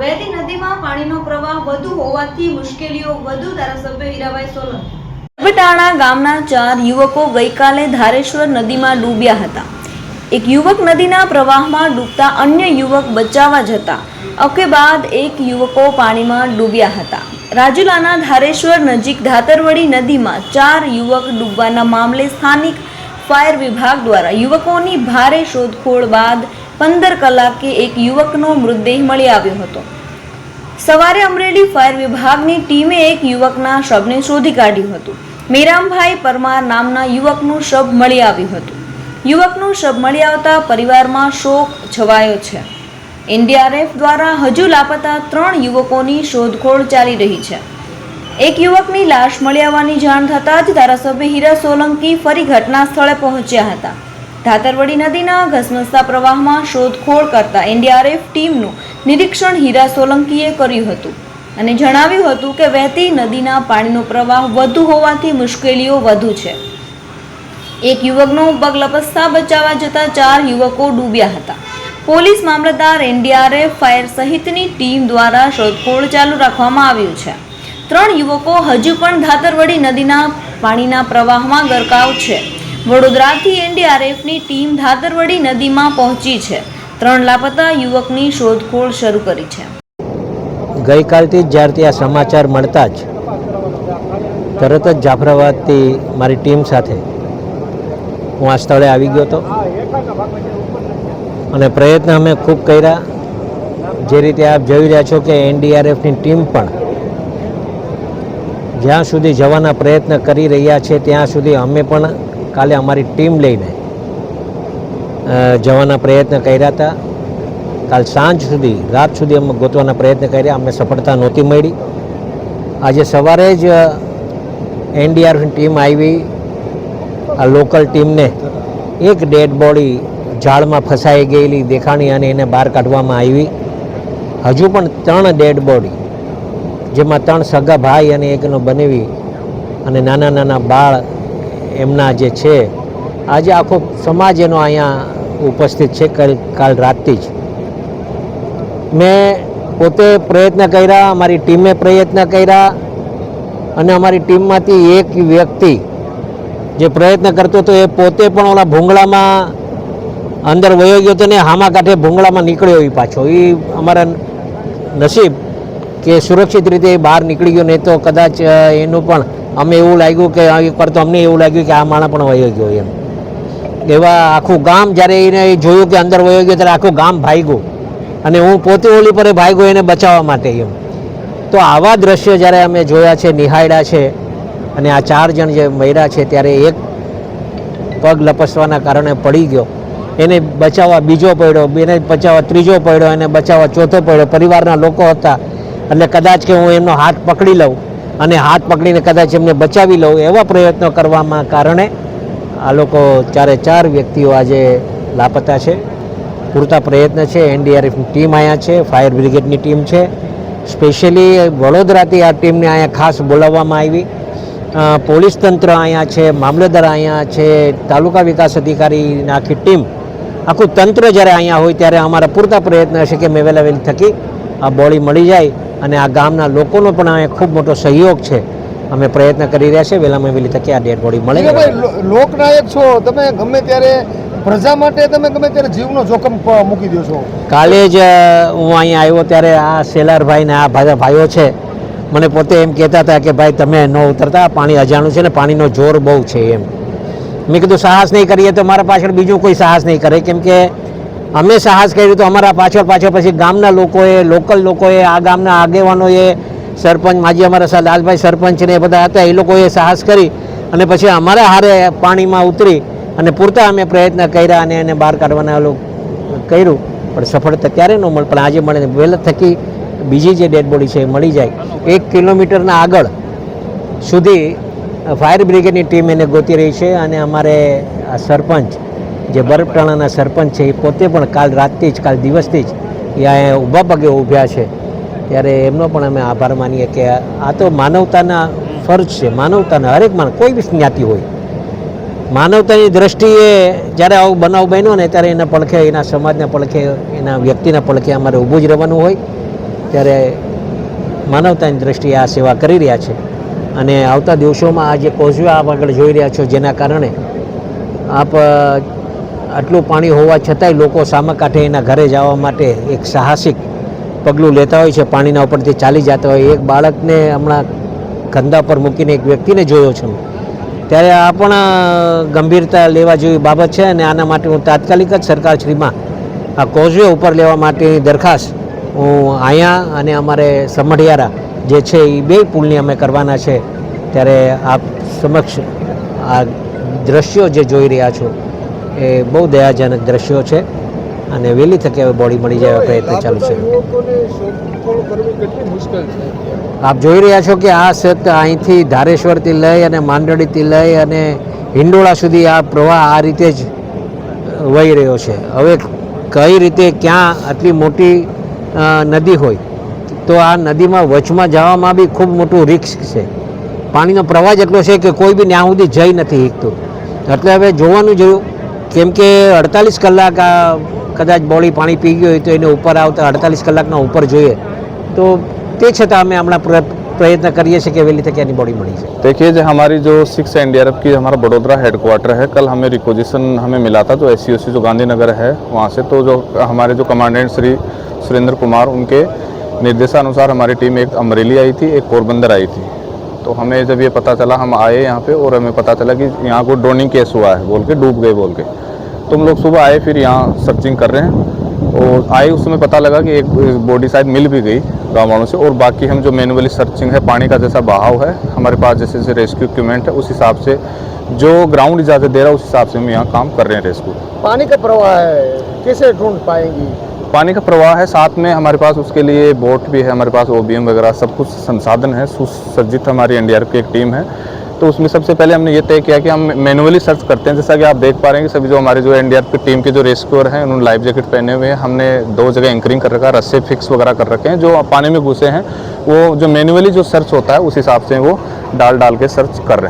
વહેતી નદીમાં પાણીનો પ્રવાહ વધુ હોવાથી મુશ્કેલીઓ વધુ ધારાસભ્ય હીરાભાઈ સોલંકી. બટાણા ગામના ચાર યુવકો ગઈકાલે ધારેશ્વર નદીમાં ડૂબ્યા હતા. એક યુવક નદીના પ્રવાહમાં ડૂબતા અન્ય યુવક બચાવવા જતા અકે બાદ એક યુવકો પાણીમાં ડૂબ્યા હતા. રાજુલાના ધારેશ્વર નજીક ધાતરવડી નદીમાં ચાર યુવક ડૂબવાના મામલે સ્થાનિક ફાયર વિભાગ દ્વારા યુવકોની ભારે શોધખોળ બાદ પંદર કલાકે એક યુવકનો મૃતદેહ મળી આવ્યો હતો. સવારે અમરેલી ફાયર વિભાગની ટીમે એક યુવકના શબને શોધી કાઢ્યું હતું. મીરામભાઈ પરમાર નામના યુવકનું શબ મળી આવ્યું હતું. યુવકનું શબ મળી આવતા પરિવારમાં શોક છવાયો છે. એનડીઆરએફ દ્વારા હજુ લાપતા ત્રણ યુવકોની શોધખોળ ચાલી રહી છે. એક યુવકની લાશ મળી આવવાની જાણ થતાં જ ધારાસભ્ય હીરા સોલંકી ફરી ઘટના સ્થળે પહોંચ્યા હતા. ધાતરવડી નદીના ઘસમસતા પ્રવાહમાં શોધખોળ કરતા એનડીઆરએફ ટીમનું નિરીક્ષણ હીરા સોલંકીએ કર્યું હતું. અને જણાવ્યું હતું કે વહેતી નદીના પાણીનો પ્રવાહ વધુ હોવાથી મુશ્કેલીઓ વધુ છે. એક યુવકનો પગ લપસતા બચાવવા જતા ચાર યુવકો ડૂબ્યા હતા. પોલીસ મામલતદાર એનડીઆરએફ ફાયર સહિતની ટીમ દ્વારા શોધખોળ ચાલુ રાખવામાં આવ્યું છે. ત્રણ યુવકો હજુ પણ ધાતરવડી નદીના પાણીના પ્રવાહમાં ગરકાવ છે. વડોદરાથી એનડીઆરએફની ટીમ ધાતરવડી નદીમાં પહોંચી છે. ત્રણ લાપતા યુવકની શોધખોળ શરૂ કરી છે. ગઈકાલથી જ્યારથી આ સમાચાર મળતા જ તરત જ જાફરાબાદથી મારી ટીમ સાથે હું આ સ્થળે આવી ગયો હતો. અને પ્રયત્ન અમે ખૂબ કર્યા. જે રીતે આપ જોઈ રહ્યા છો કે એનડીઆરએફની ટીમ પણ જ્યાં સુધી જવાના પ્રયત્ન કરી રહ્યા છે, ત્યાં સુધી અમે પણ કાલે અમારી ટીમ લઈને જવાના પ્રયત્ન કર્યા હતા. કાલ સાંજ સુધી, રાત સુધી અમે ગોતવાના પ્રયત્ન કર્યા. અમને સફળતા નહોતી મળી. આજે સવારે જ એનડીઆરએફની ટીમ આવી. આ લોકલ ટીમને એક ડેડ બોડી ઝાડમાં ફસાઈ ગયેલી દેખાણી અને એને બહાર કાઢવામાં આવી. હજુ પણ ત્રણ ડેડ બોડી, જેમાં ત્રણ સગા ભાઈ અને એકનો બનેવી અને નાના નાના બાળ એમના જે છે, આજે આખો સમાજ એનો અહીંયા ઉપસ્થિત છે, કાલ રાતથી જ. મેં પોતે પ્રયત્ન કર્યા, અમારી ટીમે પ્રયત્ન કર્યા, અને અમારી ટીમમાંથી એક વ્યક્તિ જે પ્રયત્ન કરતો હતો, એ પોતે પણ ઓલા ભૂંગળામાં અંદર વયો ગયો હતો ને, હામા કાંઠે ભૂંગળામાં નીકળ્યો એ પાછો. એ અમારા નસીબ કે સુરક્ષિત રીતે બહાર નીકળી ગયો, નહીં તો કદાચ એનું પણ અમે એવું લાગ્યું કે એક વાર તો અમને એવું લાગ્યું કે આ માણસ પણ વયો ગયો એમ. એવા આખું ગામ જ્યારે એને જોયું કે અંદર વયો ગયો ત્યારે આખું ગામ ભાગ્યું. અને હું પોતે ઓલી પર ભાગ્યો એને બચાવવા માટે એમ. તો આવા દ્રશ્યો જ્યારે અમે જોયા છે, નિહાળ્યા છે, અને આ ચાર જણ જે મર્યા છે ત્યારે એક પગ લપસવાના કારણે પડી ગયો. એને બચાવવા બીજો પડ્યો, એને બચાવવા ત્રીજો પડ્યો, એને બચાવવા ચોથો પડ્યો. પરિવારના લોકો હતા. એટલે કદાચ કે હું એમનો હાથ પકડી લઉં. અને હાથ પકડીને કદાચ એમને બચાવી લઉં એવા પ્રયત્નો કરવામાં કારણે આ લોકો ચારે ચાર વ્યક્તિઓ આજે લાપતા છે. પૂરતા પ્રયત્ન છે. એનડીઆરએફની ટીમ અહીંયા છે. ફાયર બ્રિગેડની ટીમ છે. સ્પેશિયલી વડોદરાથી આ ટીમને અહીંયા ખાસ બોલાવવામાં આવી. પોલીસ તંત્ર અહીંયા છે, મામલતદાર અહીંયા છે, તાલુકા વિકાસ અધિકારીની આખી ટીમ. આખું તંત્ર જ્યારે અહીંયા હોય ત્યારે અમારા પૂરતા પ્રયત્ન હશે કે મેં વહેલા વહેલી થકી આ બોડી મળી જાય અને આ ગામના લોકોનો પણ અહીંયા ખૂબ મોટો સહયોગ છે. અમે પ્રયત્ન કરી રહ્યા છે. વહેલામાં વહેલી તકે આ ડેડ બોડી મળે ભાઈ લોકનાયક છો. તમે ગમે ત્યારે પ્રજા માટે તમે ગમે ત્યારે જીવનો જોખમ મૂકી દો છો. કાલે જ હું અહીંયા આવ્યો ત્યારે આ સેલારભાઈ ને આ ભાઈ ભાઈઓ છે. મને પોતે એમ કહેતા હતા કે ભાઈ તમે ન ઉતરતા. પાણી અજાણું છે ને પાણીનો જોર બહુ છે એમ. મેં કીધું સાહસ નહીં કરીએ તો મારા પાછળ બીજું કોઈ સાહસ નહીં કરે. કેમ કે અમે સાહસ કર્યું તો અમારા પાછળ પાછળ પછી ગામના લોકોએ, લોકલ લોકોએ, આ ગામના આગેવાનોએ, સરપંચ, માજી અમારા લાલભાઈ સરપંચ ને એ બધા હતા, એ લોકોએ સાહસ કરી અને પછી અમારા હારે પાણીમાં ઉતરી અને પૂરતા અમે પ્રયત્ન કર્યા અને એને બહાર કાઢવાના કર્યું. પણ સફળતા ક્યારે ન મળે, પણ આજે મળે વહેલા થકી બીજી જે ડેડ બોડી છે એ મળી જાય. એક કિલોમીટરના આગળ સુધી ફાયર બ્રિગેડની ટીમ એને ગોતી રહી છે અને અમારે આ સરપંચ જે બરફટાણાના સરપંચ છે એ પોતે પણ કાલ રાતથી જ, કાલ દિવસથી જ એ અહીંયા ઊભા પગે ઊભ્યા છે. ત્યારે એમનો પણ અમે આભાર માનીએ કે આ તો માનવતાના ફરજ છે. માનવતાના હરેક માણસ, કોઈ બી જ્ઞાતિ હોય. માનવતાની દ્રષ્ટિએ જ્યારે આવો બનાવ બન્યો ને ત્યારે એના પડખે, એના સમાજના પડખે, એના વ્યક્તિના પડખે અમારે ઊભું જ રહેવાનું હોય. ત્યારે માનવતાની દ્રષ્ટિએ આ સેવા કરી રહ્યા છે. અને આવતા દિવસોમાં આ જે કોઝવે આપ આગળ જોઈ રહ્યા છો જેના કારણે આપ આટલું પાણી હોવા છતાંય લોકો સામા કાંઠે એના ઘરે જવા માટે એક સાહસિક પગલું લેતા હોય છે. પાણીના ઉપરથી ચાલી જતા હોય. એક બાળકને હમણાં કંધા પર મૂકીને એક વ્યક્તિને જોયો છું. ત્યારે આ પણ ગંભીરતા લેવા જેવી બાબત છે અને આના માટે હું તાત્કાલિક જ સરકારશ્રીમાં આ કોઝવે ઉપર લેવા માટેની દરખાસ્ત હું અહીંયા અને અમારે સમઢિયારા જે છે એ બે પુલની અમે કરવાના છે. ત્યારે આપ સમક્ષ આ દ્રશ્યો જે જોઈ રહ્યા છો એ બહુ દયાજનક દ્રશ્યો છે અને વહેલી તકે હવે બોડી મળી જાય પ્રયત્ન ચાલુ છે. આપ જોઈ રહ્યા છો કે આ સત અહીંથી ધારેશ્વરથી લઈ અને માંડળીથી લઈ અને હિંડોળા સુધી આ પ્રવાહ આ રીતે જ વહી રહ્યો છે. હવે કઈ રીતે ક્યાં આટલી મોટી નદી હોય? તો આ નદીમાં વચમાં જવામાં બી ખૂબ મોટું રિસ્ક છે. પાણીનો પ્રવાહ જ એટલો છે કે કોઈ બી ત્યાં સુધી જઈ નથી શકતું. એટલે હવે જોવાનું જોયું કેમ કે અડતાલીસ કલાક આ કદાચ બોડી પાણી પી ગઈ હોય તો એને ઉપર આવતા અડતાલીસ કલાકના ઉપર જોઈએ તો તે છતાં અમે હમણાં પ્ર- પ્રયત્ન કરીએ છીએ કે વહેલી તકે એની બોડી મળી જાય देखिए जो हमारी जो सिक्स एन की हमारा बड़ोदरा हेडक्वार्टर है कल हमें रिक्वेजिशन हमें मिला था जो एस जो गांधीनगर है वहाँ से तो जो हमारे जो कमांडेंट श्री सुरेंद्र कुमार उनके निर्देशानुसार हमारी टीम एक अमरेली आई थी एक पोरबंदर आई थी तो हमें जब ये पता चला, हम आए यहाँ पे और हमें पता चला कि यहाँ को ड्रोनिंग केस हुआ है, बोल के डूब गए, बोल के। तो हम लोग सुबह आए, फिर यहाँ सर्चिंग कर रहे हैं और आए, उस समय पता लगा कि एक बॉडी शायद मिल भी गई गाँव वालों से और बाकी हम जो मैनुअली सर्चिंग है, पानी का जैसा बहाव है, हमारे पास जैसे जैसे रेस्क्यू इक्विपमेंट है, उस हिसाब से जो ग्राउंड इजाज़त दे रहा है, उस हिसाब से हम यहाँ काम कर रहे हैं रेस्क्यू पानी का प्रवाह है, कैसे ढूंढ पाएँगी? पानी का प्रवाह है, साथ में हमारे पास उसके लिए बोट भी है, हमारे पास ओबीएम वगैरह सब कुछ संसाधन है, सुसज्जित हमारी एनडीआरएफ की एक टीम है। तो उसमें सबसे पहले हमने ये तय किया कि हम मैनुअली सर्च करते हैं, जैसा कि आप देख पा रहे हैं कि सभी जो हमारे जो एनडीआरएफ की टीम के जो रेस्क्यूअर हैं, उन्होंने लाइफ जैकेट पहने हुए हैं। हमने दो जगह एंकरिंग कर रखा है, रस्से फिक्स वगैरह कर रखे हैं, जो पानी में घुसे हैं, वो जो मैनुअली जो सर्च होता है, उस हिसाब से वो डाल डाल के सर्च कर रहे हैं।